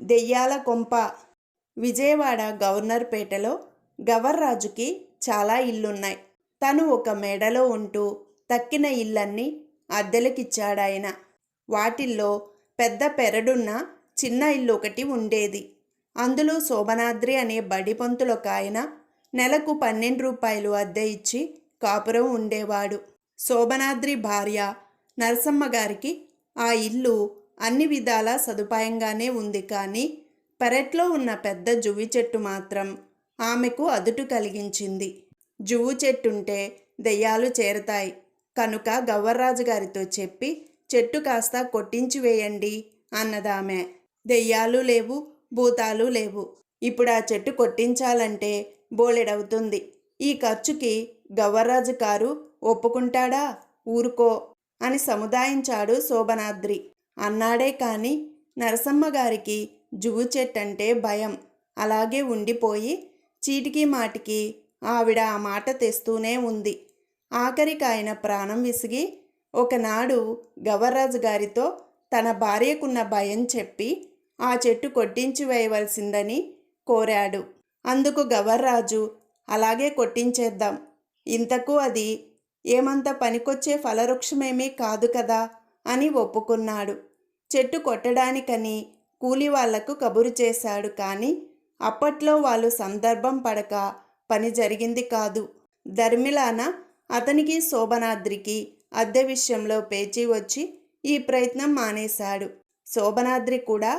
దెయ్యాల కొంప. విజయవాడ గవర్నర్పేటలో గవర్రాజుకి చాలా ఇల్లున్నాయి తను ఒక మేడలో ఉంటూ తక్కిన ఇల్లన్నీ అద్దెలకిచ్చాడాయన. వాటిల్లో పెద్ద పెరడున్న చిన్న ఇల్లు ఒకటి ఉండేది. అందులో శోభనాద్రి అనే బడి ఆయన నెలకు పన్నెండు రూపాయలు అద్దె ఇచ్చి కాపురం ఉండేవాడు. శోభనాద్రి భార్య నరసమ్మ గారికి ఆ ఇల్లు అన్ని విధాలా సదుపాయంగానే ఉంది కానీ పెరట్లో ఉన్న పెద్ద జువ్వి చెట్టు మాత్రం ఆమెకు అదుటు కలిగించింది. జువ్వు చెట్టుంటే దెయ్యాలు చేరతాయి. కనుక గవ్వర్రాజు గారితో చెప్పి చెట్టు కాస్త కొట్టించి వేయండి అన్నదామె. దెయ్యాలు లేవు భూతాలు లేవు. ఇప్పుడు ఆ చెట్టు కొట్టించాలంటే బోలెడవుతుంది. ఈ ఖర్చుకి గవ్వర్రాజు కారు ఒప్పుకుంటాడా? ఊరుకో అని సముదాయించాడు శోభనాద్రి. అన్నాడే కాని నరసమ్మ గారికి జువ్వు చెట్టంటే భయం. అలాగే ఉండిపోయి చీటికి మాటికి ఆవిడ ఆ మాట తెస్తూనే ఉంది. ఆఖరికి ఆయన ప్రాణం విసిగి ఒకనాడు గవర్రాజు గారితో తన భార్యకున్న భయం చెప్పి ఆ చెట్టు కొట్టించి వేయవలసిందని కోరాడు. అందుకు గవర్రాజు అలాగే కొట్టించేద్దాం. ఇంతకు అది ఏమంత పనికొచ్చే ఫలవృక్షమేమీ కాదు కదా అని ఒప్పుకున్నాడు. చెట్టు కొట్టడానికని కూలి వాళ్ళకు కబురు చేశాడు కానీ అప్పట్లో వాళ్ళు సందర్భం పడక పని జరిగింది కాదు. ధర్మిలాన అతనికి శోభనాద్రికి అద్దె విషయంలో పేచీ వచ్చి ఈ ప్రయత్నం మానేశాడు. శోభనాద్రి కూడా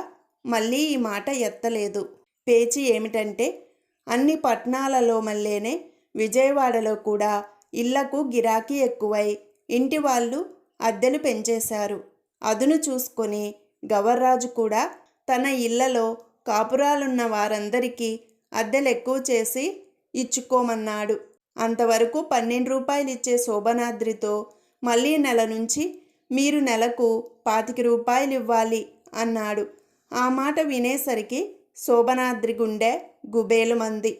మళ్ళీ ఈ మాట ఎత్తలేదు. పేచీ ఏమిటంటే అన్ని పట్టణాలలో మళ్ళేనే విజయవాడలో కూడా ఇళ్ళకు గిరాకీ ఎక్కువై ఇంటి వాళ్ళు అద్దెలు పెంచేశారు. అదును చూసుకొని గవర్రాజు కూడా తన ఇళ్ళలో కాపురాలున్న వారందరికీ అద్దెలు ఎక్కువ చేసి ఇచ్చుకోమన్నాడు. అంతవరకు పన్నెండు రూపాయలు ఇచ్చే శోభనాద్రితో మళ్ళీ నెల నుంచి మీరు నెలకు పాతిక రూపాయలు ఇవ్వాలి అన్నాడు. ఆ మాట వినేసరికి శోభనాద్రి గుండె గుబేలు మంది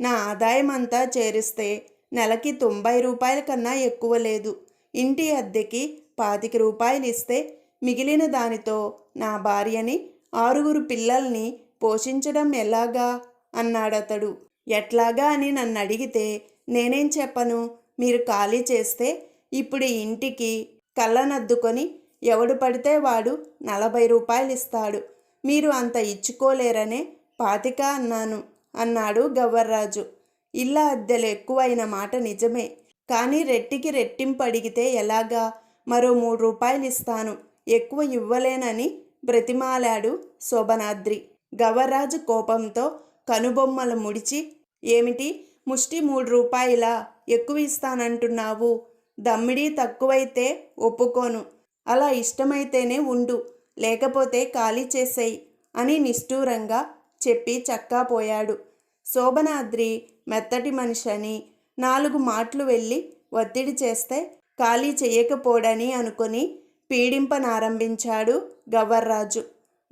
నా ఆదాయం అంతా చేరిస్తే నెలకి తొంభై రూపాయల కన్నా ఎక్కువ లేదు. ఇంటి అద్దెకి పాతిక రూపాయలు ఇస్తే మిగిలిన దానితో నా భార్యని ఆరుగురు పిల్లల్ని పోషించడం ఎలాగా? అన్నాడతడు. ఎట్లాగా అని నన్ను అడిగితే నేనేం చెప్పను? మీరు ఖాళీ చేస్తే ఇప్పుడు ఇంటికి కళ్ళనద్దుకొని ఎవడు పడితే వాడు నలభై రూపాయలు ఇస్తాడు మీరు అంత ఇచ్చుకోలేరనే పాతిక అన్నాను అన్నాడు గవ్వర్రాజు ఇళ్ళ అద్దెలు ఎక్కువైన మాట నిజమే. కానీ రెట్టికి రెట్టింపు అడిగితే ఎలాగా? మరో మూడు రూపాయలు ఇస్తాను ఎక్కువ ఇవ్వలేనని బ్రతిమాలాడు శోభనాద్రి. గవర్రాజు కోపంతో కనుబొమ్మలు ముడిచి ఏమిటి? ముష్టి మూడు రూపాయల ఎక్కువ ఇస్తానంటున్నావు. దమ్మిడి తక్కువైతే ఒప్పుకోను. అలా ఇష్టమైతేనే ఉండు. లేకపోతే ఖాళీ చేసేయి అని నిష్ఠూరంగా చెప్పి చక్కా పోయాడు. శోభనాద్రి మెత్తటి మనిషి అని నాలుగు మాటలు వెళ్ళి ఒత్తిడి చేస్తే ఖాళీ చేయకపోడని అనుకొని పీడింపనారంభించాడు గవర్రాజు.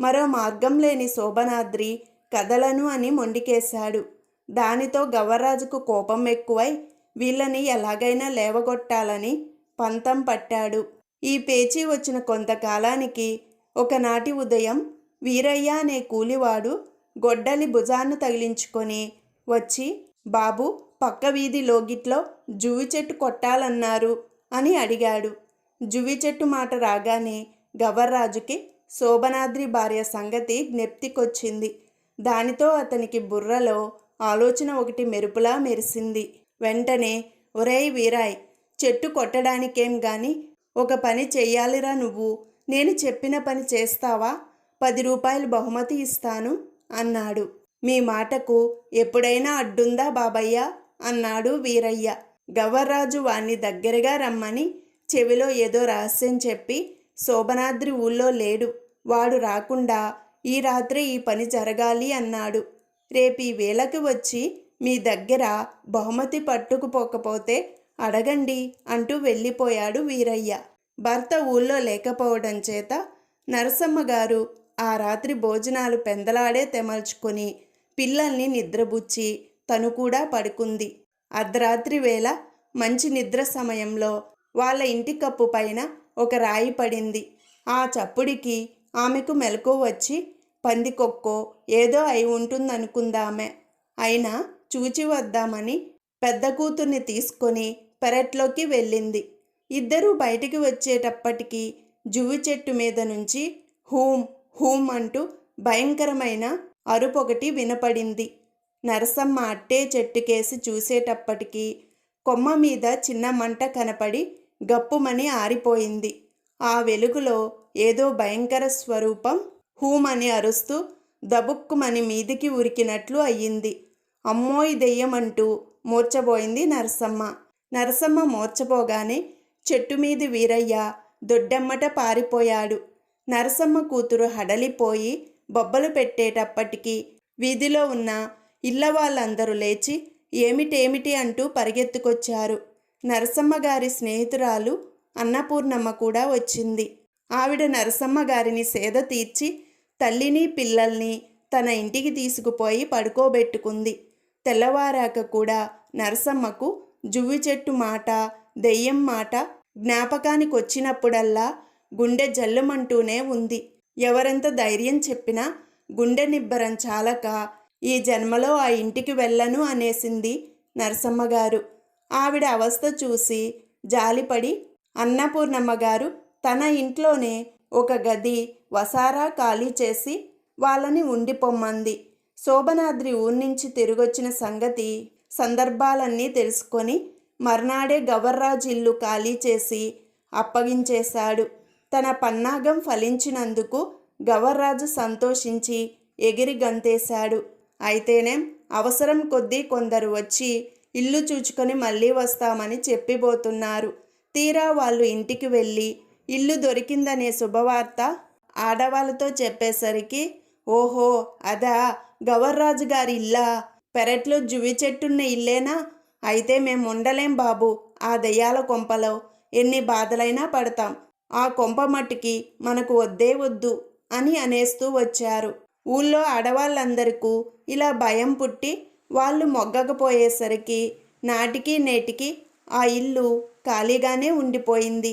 మరో మార్గం లేని శోభనాద్రి కదలను అని మొండికేశాడు. దానితో గవర్రాజుకు కోపం ఎక్కువై వీళ్ళని ఎలాగైనా లేవగొట్టాలని పంతం పట్టాడు. ఈ పేచీ వచ్చిన కొంతకాలానికి ఒకనాటి ఉదయం వీరయ్య అనే కూలివాడు గొడ్డలి భుజాన్ని తగిలించుకొని వచ్చి బాబు పక్క వీధి లోగిట్లో జువి చెట్టు కొట్టాలన్నారు అని అడిగాడు. జువి చెట్టు మాట రాగానే గవర్రాజుకి శోభనాద్రి భార్య సంగతి జ్ఞప్తికొచ్చింది. దానితో అతనికి బుర్రలో ఆలోచన ఒకటి మెరుపులా మెరిసింది. వెంటనే ఒరేయ్ వీరాయ్ చెట్టు కొట్టడానికేం గాని ఒక పని చెయ్యాలిరా నువ్వు. నేను చెప్పిన పని చేస్తావా? పది రూపాయలు బహుమతి ఇస్తాను అన్నాడు. మీ మాటకు ఎప్పుడైనా అడ్డుందా బాబయ్య? అన్నాడు వీరయ్య. గవర్రాజు వాణ్ణి దగ్గరగా రమ్మని చెవిలో ఏదో రహస్యం చెప్పి శోభనాద్రి ఊళ్ళో లేడు. వాడు రాకుండా ఈ రాత్రి ఈ పని జరగాలి అన్నాడు. రేపు ఈ వేళకి వచ్చి మీ దగ్గర బహుమతి పట్టుకుపోకపోతే అడగండి అంటూ వెళ్ళిపోయాడు వీరయ్య. భర్త ఊళ్ళో లేకపోవడం చేత నరసమ్మ గారు ఆ రాత్రి భోజనాలు పెందలాడే తెమల్చుకొని పిల్లల్ని నిద్రబుచ్చి తను కూడా పడుకుంది. అర్ధరాత్రి వేళ మంచి నిద్ర సమయంలో వాళ్ళ ఇంటి కప్పు పైన ఒక రాయి పడింది. ఆ చప్పుడికి ఆమెకు మెలకు వచ్చి పందికొక్కో ఏదో అయి ఉంటుందనుకుందామె. అయినా చూచి వద్దామని పెద్ద కూతుర్ని తీసుకొని పెరట్లోకి వెళ్ళింది. ఇద్దరూ బయటికి వచ్చేటప్పటికి జువ్వి చెట్టు మీద నుంచి హూమ్ హూమ్ అంటూ భయంకరమైన అరుపొకటి వినపడింది. నరసమ్మ అట్టే చెట్టుకేసి చూసేటప్పటికీ కొమ్మ మీద చిన్న మంట కనపడి గప్పుమని ఆరిపోయింది. ఆ వెలుగులో ఏదో భయంకర స్వరూపం హూమని అరుస్తూ దబుక్కుమని మీదికి ఉరికినట్లు అయ్యింది. అమ్మోయి దెయ్యమంటూ మూర్చబోయింది నరసమ్మ. నరసమ్మ మూర్చబోగానే చెట్టు మీది వీరయ్య దొడ్డమ్మట పారిపోయాడు. నరసమ్మ కూతురు హడలిపోయి బొబ్బలు పెట్టేటప్పటికీ వీధిలో ఉన్న ఇళ్ళ వాళ్ళందరూ లేచి ఏమిటేమిటి అంటూ పరిగెత్తుకొచ్చారు. నరసమ్మ గారి స్నేహితురాలు అన్నపూర్ణమ్మ కూడా వచ్చింది. ఆవిడ నరసమ్మ గారిని సేద తీర్చి తల్లిని పిల్లల్ని తన ఇంటికి తీసుకుపోయి పడుకోబెట్టుకుంది. తెల్లవారాక కూడా నరసమ్మకు జువ్వి చెట్టు మాట దెయ్యం మాట జ్ఞాపకానికి వచ్చినప్పుడల్లా గుండె జల్లుమంటూనే ఉంది. ఎవరెంత ధైర్యం చెప్పినా గుండె నిబ్బరం చాలక ఈ జన్మలో ఆ ఇంటికి వెళ్ళను అనేసింది నరసమ్మ గారు ఆవిడ అవస్థ చూసి జాలిపడి అన్నపూర్ణమ్మ గారు తన ఇంట్లోనే ఒక గది వసారా ఖాళీ చేసి వాళ్ళని ఉండిపోమ్మంది. శోభనాద్రి ఊర్నుంచి తిరిగొచ్చిన సంగతి సందర్భాలన్నీ తెలుసుకొని మర్నాడే గవర్రాజు ఇల్లు ఖాళీ చేసి అప్పగించేశాడు. తన పన్నాగం ఫలించినందుకు గవర్రాజు సంతోషించి ఎగిరి గంతేశాడు. అయితేనేం అవసరం కొద్దీ కొందరు వచ్చి ఇల్లు చూచుకొని మళ్ళీ వస్తామని చెప్పిపోతున్నారు తీరా వాళ్ళు ఇంటికి వెళ్ళి ఇల్లు దొరికిందనే శుభవార్త ఆడవాళ్ళతో చెప్పేసరికి ఓహో అదా గవర్రాజు గారి ఇల్లా? పెరట్లో జువి చెట్టున్న ఇల్లేనా? అయితే మేము ఉండలేం బాబు ఆ దయ్యాల కొంపలో ఎన్ని బాధలైనా పడతాం. ఆ కొంప మట్టుకి మనకు వద్దే వద్దు అని అనేస్తూ వచ్చారు. ఊళ్ళో ఆడవాళ్ళందరికీ ఇలా భయం పుట్టి వాళ్ళు మొగ్గకపోయేసరికి నాటికి నేటికి ఆ ఇల్లు ఖాళీగానే ఉండిపోయింది.